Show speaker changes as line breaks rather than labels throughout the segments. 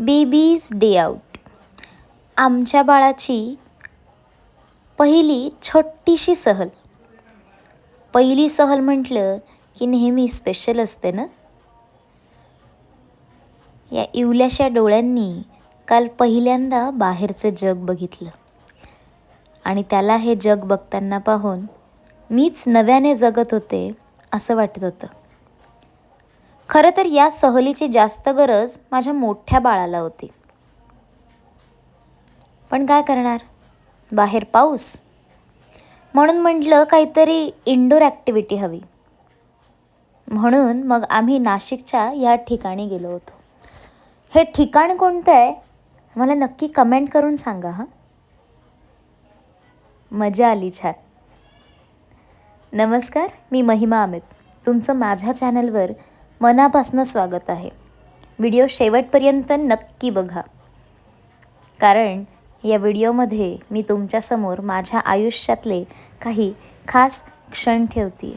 Babies day out. आमच्या बाळाची पहिली छोटीशी सहल. पहिली सहल म्हटलं की नेहमी स्पेशल असते ना? या इवल्याशा डोळ्यांनी काल पहिल्यांदा बाहेरचं जग बघितलं. आणि त्याला हे जग बघताना पाहून मीच नव्याने जगत होते असं वाटत होतं. खरं तर या सहलीची जास्त गरज माझ्या मोठ्या बाळाला होती. पण काय करणार? बाहेर पाऊस? म्हणून म्हटलं काहीतरी इंडोर ॲक्टिव्हिटी हवी. म्हणून मग आम्ही नाशिकच्या या ठिकाणी गेलो होतो. हे ठिकाण कोणतं आहे? मला नक्की कमेंट करून सांगा हां? मजा आली छान. नमस्कार मी महिमा अमित. तुमचं माझ्या चॅनलवर मनापासनं स्वागत आहे. व्हिडिओ शेवटपर्यंत नक्की बघा. कारण या व्हिडिओमध्ये मी तुमच्यासमोर माझ्या आयुष्यातले काही खास क्षण ठेवते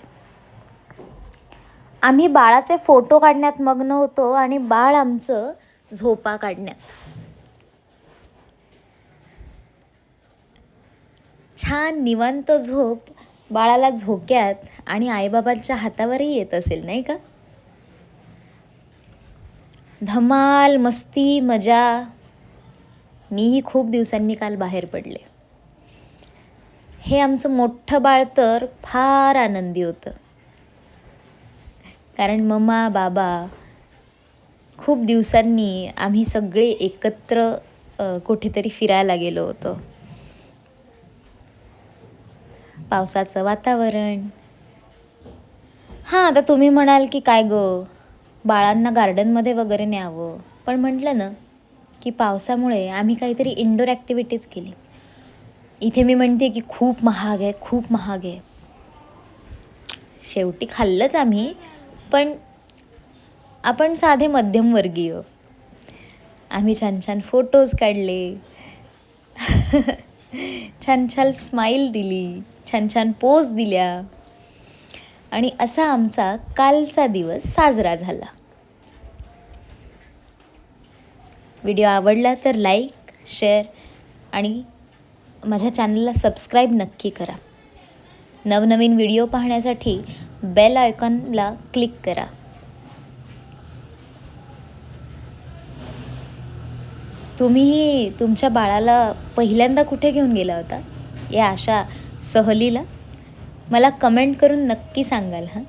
आम्ही बाळाचे फोटो काढण्यात मग्न होतो आणि बाळ आमचं झोपा काढण्यात. छान निवांत झोप बाळाला झोक्यात आणि आईबाबांच्या हातावरही येत असेल नाही का? धमाल मस्ती मजा. मीही खूप दिवसांनी काल बाहेर पडले. हे आमचं मोठं बाळ तर फार आनंदी होतं. कारण मम्मा बाबा खूप दिवसांनी आम्ही सगळे एकत्र कुठेतरी फिरायला गेलो होतो. पावसाचं वातावरण. हां आता तुम्ही म्हणाल की काय गं? बाळांना गार्डनमध्ये वगैरे न्यावं. पण म्हटलं ना की पावसामुळे आम्ही काहीतरी इंडोर ॲक्टिव्हिटीज केली. इथे मी म्हणते की खूप महाग आहे खूप महाग आहे. शेवटी खाल्लंच आम्ही पण आपण साधे मध्यमवर्गीय. आम्ही छान छान फोटोज काढले. छान छान स्माईल दिली. छान छान पोज दिल्या. आणि असा आमचा कालचा दिवस साजरा झाला. व्हिडिओ आवडला तर लाईक शेअर आणि माझ्या चॅनलला सबस्क्राईब नक्की करा. नवनवीन व्हिडिओ पाहण्यासाठी बेल आयकॉनला क्लिक करा. तुम्हीही तुमच्या बाळाला पहिल्यांदा कुठे घेऊन गेला होता? या अशा सहलीला? मला कमेंट करून नक्की सांगाल हां?